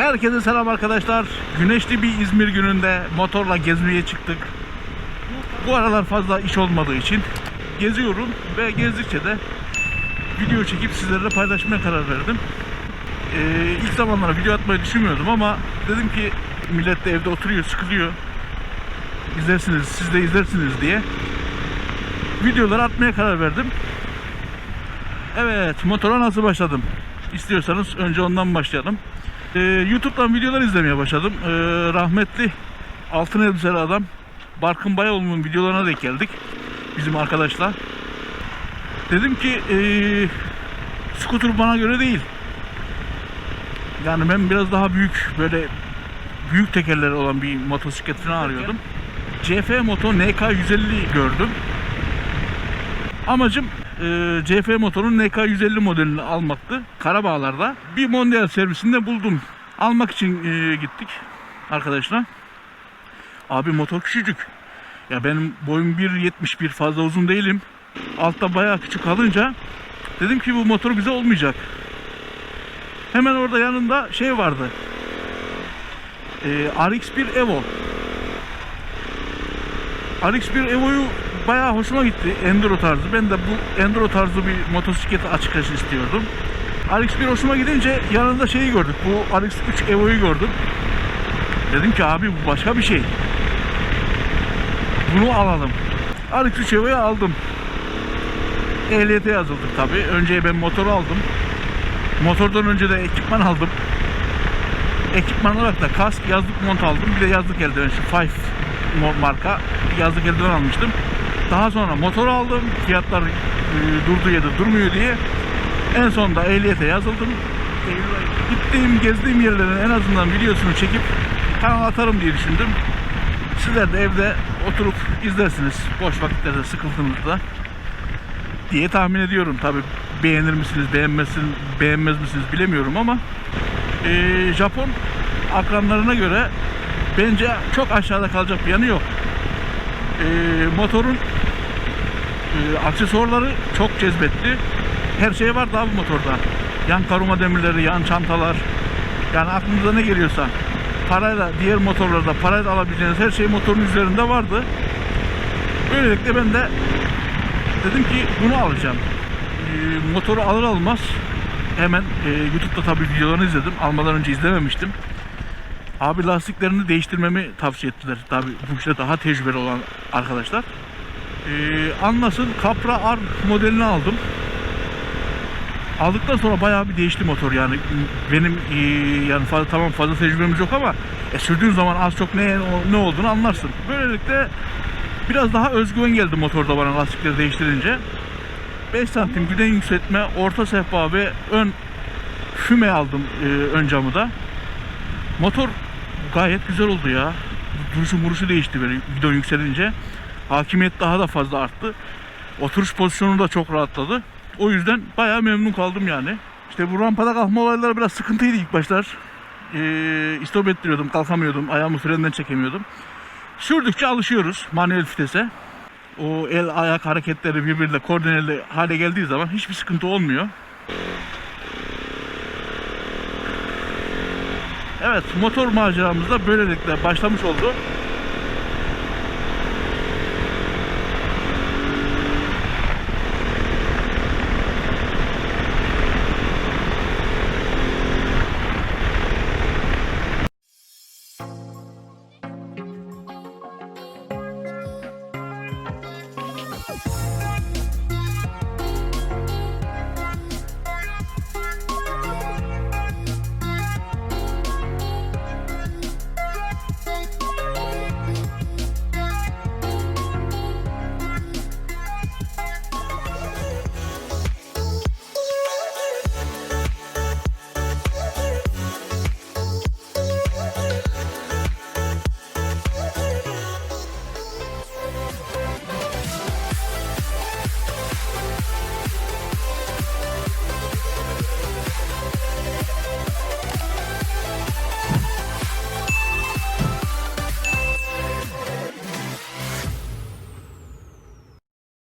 Herkese selam arkadaşlar. Güneşli bir İzmir gününde motorla gezmeye çıktık. Bu aralar fazla iş olmadığı için geziyorum ve gezdikçe de video çekip sizlerle paylaşmaya karar verdim. Ee, ilk zamanlara video atmayı düşünmüyordum ama dedim ki millet de evde oturuyor, sıkılıyor. İzlersiniz, siz de izlersiniz diye videoları atmaya karar verdim. Evet, motora nasıl başladım? İstiyorsanız önce ondan başlayalım. Ee, YouTube'dan videolar izlemeye başladım. Ee, rahmetli altın elbiseli adam Barkın Bayoğlu'nun videolarına denk geldik. Bizim arkadaşlar. Dedim ki ee, scooter bana göre değil. Yani ben biraz daha büyük böyle büyük tekerleri olan bir motosiklet falan arıyordum. CF Moto NK 150 gördüm. Amacım e, CF motorun NK150 modelini almaktı. Karabağlar'da. Bir mondial servisinde buldum. Almak için e, gittik arkadaşlar. Abi motor küçücük. Ya benim boyum 1.71 fazla uzun değilim. Altta bayağı küçük kalınca dedim ki bu motor bize olmayacak. Hemen orada yanında şey vardı. E, RX-1 Evo. RX-1 Evo'yu bayağı hoşuma gitti. Enduro tarzı. Ben de bu enduro tarzı bir motosiklet açıkçası istiyordum. RX-1 hoşuma gidince yanında şeyi gördük. Bu RX-3 Evo'yu gördüm. Dedim ki abi bu başka bir şey. Bunu alalım. RX-3 Evo'yu aldım. Ehliyete yazıldık tabi. Önce ben motoru aldım. Motordan önce de ekipman aldım. Ekipman olarak da kask, yazlık mont aldım. Bir de yazlık eldiven şu Five marka yazlık eldiven almıştım. Daha sonra motor aldım. Fiyatlar e, durduğu yerde durmuyor diye. En sonunda ehliyete yazıldım. Gittiğim, gezdiğim yerlerin en azından videosunu çekip kanal atarım diye düşündüm. Sizler de evde oturup izlersiniz boş vakitlerde sıkıldığınızda diye tahmin ediyorum. Tabi beğenir misiniz, beğenmezsiniz, beğenmez misiniz bilemiyorum ama e, Japon akranlarına göre bence çok aşağıda kalacak bir yanı yok. E, motorun e, aksesuarları çok cezbetti. Her şey var daha bu motorda. Yan karuma demirleri, yan çantalar. Yani aklınıza ne geliyorsa parayla diğer motorlarda parayla alabileceğiniz her şey motorun üzerinde vardı. Böylelikle ben de dedim ki bunu alacağım. E, motoru alır almaz hemen e, YouTube'da tabii videolarını izledim. Almadan önce izlememiştim. Abi lastiklerini değiştirmemi tavsiye ettiler. Tabii bu işte daha tecrübeli olan arkadaşlar. Ee, Anlas'ın Capra R modelini aldım. Aldıktan sonra bayağı bir değişti motor yani. Benim e, yani fazla, tamam fazla tecrübemiz yok ama e, sürdüğün zaman az çok ne ne olduğunu anlarsın. Böylelikle biraz daha özgüven geldi motorda bana lastikleri değiştirince. 5 santim güden yükseltme, orta sehpa ve ön füme aldım e, ön camı da. Motor gayet güzel oldu ya. Duruşu muruşu değişti böyle gidon yükselince. Hakimiyet daha da fazla arttı. Oturuş pozisyonu da çok rahatladı. O yüzden bayağı memnun kaldım yani. İşte bu rampada kalkma olayları biraz sıkıntıydı ilk başlar. Ee, istop ettiriyordum, kalkamıyordum, ayağımı frenden çekemiyordum. Sürdükçe alışıyoruz manuel vitese. O el ayak hareketleri birbiriyle koordineli hale geldiği zaman hiçbir sıkıntı olmuyor. Evet motor maceramız da böylelikle başlamış oldu. Bye.